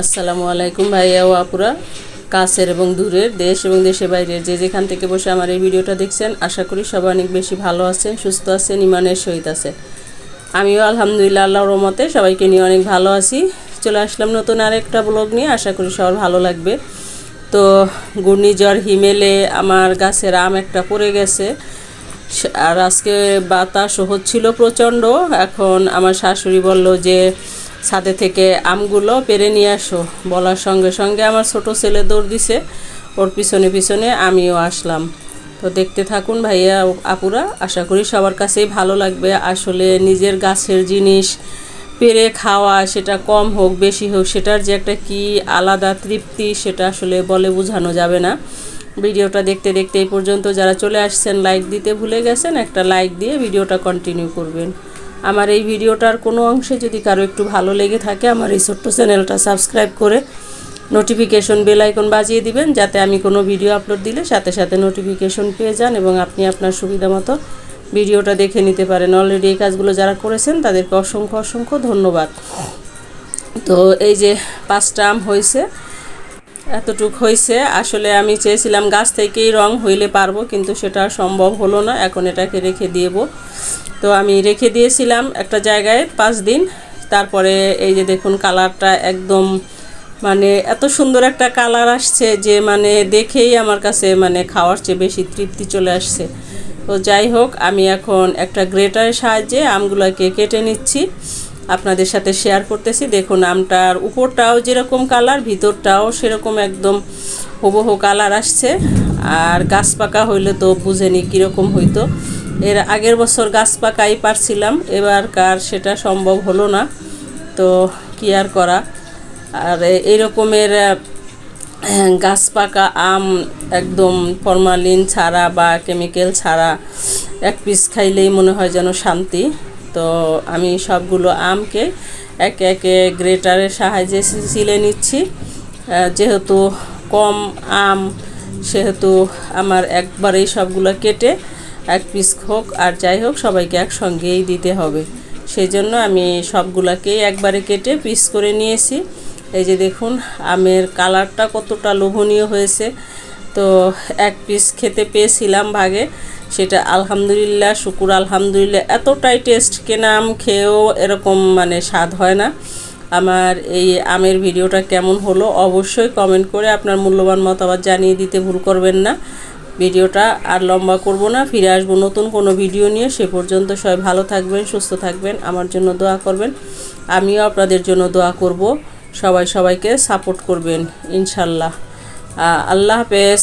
আসসালামু আলাইকুম ভাইয়া ও আপুরা। কাছের এবং দূরের, দেশ এবং দেশের বাইরের যে যেখান থেকে বসে আমার এই ভিডিওটা দেখছেন, আশা করি সবাই অনেক বেশি ভালো আছেন, সুস্থ আছেন ইমানের সহিত আছে। আমিও আলহামদুলিল্লাহ আল্লাহর রহমতে সবাইকে নিয়ে অনেক ভালো আছি। চলে আসলাম নতুন আরেকটা ব্লগ নিয়ে, আশা করি সবার ভালো লাগবে। তো ঘূর্ণিঝড় হিমেলে আমার গাছের আম একটা পড়ে গেছে। আর আজকে বাতাস হচ্ছিল প্রচণ্ড। এখন আমার শাশুড়ি বলল যে ছাদে থেকে আমগুলো পেরে নিয়ে আসো। বলার সঙ্গে সঙ্গে আমার ছোট ছেলে দৌড় দিছে। ওর পিছনে পিছনে আমিও আসলাম। তো দেখতে থাকুন ভাইয়া আপুরা, আশা করি সবার কাছেই ভালো লাগবে। আসলে নিজের গাছের জিনিস পেরে খাওয়া সেটা কম হোক, বেশি হোক, সেটার যে একটা কি আলাদা তৃপ্তি সেটা আসলে বলে বোঝানো যাবে না। ভিডিওটা দেখতে দেখতে এই পর্যন্ত যারা চলে আসছেন, লাইক দিতে ভুলে গেছেন, একটা লাইক দিয়ে ভিডিওটা কন্টিনিউ করবেন। আমার এই ভিডিওটার কোনো অংশে যদি কারও একটু ভালো লেগে থাকে, আমার এই ছোট্ট চ্যানেলটা সাবস্ক্রাইব করে নোটিফিকেশন বেল আইকন বাজিয়ে দিবেন, যাতে আমি কোনো ভিডিও আপলোড দিলে সাথে সাথে নোটিফিকেশন পেয়ে যান এবং আপনি আপনার সুবিধা মতো ভিডিওটা দেখে নিতে পারেন। অলরেডি এই কাজগুলো যারা করেছেন, তাদেরকে অসংখ্য অসংখ্য ধন্যবাদ। তো এই যে পাঁচটা আম হয়েছে, এতটুক হয়েছে। আসলে আমি চেয়েছিলাম গাছ থেকেই রং হইলে পারব, কিন্তু সেটা সম্ভব হলো না। এখন এটাকে রেখে দিয়েব তো আমি রেখে দিয়েছিলাম একটা জায়গায় পাঁচ দিন। তারপরে এই যে দেখুন কালারটা একদম মানে এত সুন্দর একটা কালার আসছে যে মানে দেখেই আমার কাছে মানে খাওয়ার চেয়ে বেশি তৃপ্তি চলে আসছে। তো যাই হোক, আমি এখন একটা গ্রেটারের সাহায্যে আমগুলোকে কেটে নিচ্ছি। আপনাদের সাথে শেয়ার করতেছি। দেখুন আমটার উপরটাও যেরকম কালার, ভিতরটাও সেরকম একদম হুবহু কালার আসছে। আর গাছ পাকা হইলে তো বুঝেনি কীরকম হইতো। এর আগের বছর গাছ পাকাই পারছিলাম, এবার কার সেটা সম্ভব হলো না, তো কি আর করা? আর এই রকমের গাছ পাকা আম একদম ফরমালিন ছাড়া বা কেমিক্যাল ছাড়া এক পিস খাইলেই মনে হয় যেন শান্তি। তো আমি সবগুলো আমকে একে একে গ্রেটারের সাহায্যে সি- ছিলে নিচ্ছি। যেহেতু কম আম, সেহেতু আমার একবারেই সবগুলো কেটে এক পিস হোক আর যাই হোক, সবাইকে একসঙ্গেই দিতে হবে। সেই জন্য আমি সবগুলাকেই একবারে কেটে পিস করে নিয়েছি। এই যে দেখুন, আমের কালারটা কতটা লোভনীয় হয়েছে। তো এক পিস খেতে পেয়েছিলাম ভাগে। সেটা আলহামদুলিল্লাহ, শুকুর আলহামদুলিল্লাহ। এতটাই টেস্ট কেনা আম খেয়েও এরকম মানে স্বাদ হয় না। আমার এই আমের ভিডিওটা কেমন হলো অবশ্যই কমেন্ট করে আপনার মূল্যবান মতামত জানিয়ে দিতে ভুল করবেন না। ভিডিওটা আর লম্বা করব না, ফিরে আসব নতুন কোনো ভিডিও নিয়ে। সে পর্যন্ত সবাই ভালো থাকবেন, সুস্থ থাকবেন, আমার জন্য দোয়া করবেন। আমিও আপনাদের জন্য দোয়া করব। সবাই সবাইকে সাপোর্ট করবেন, ইনশাল্লাহ। আল্লাহ হাফেজ।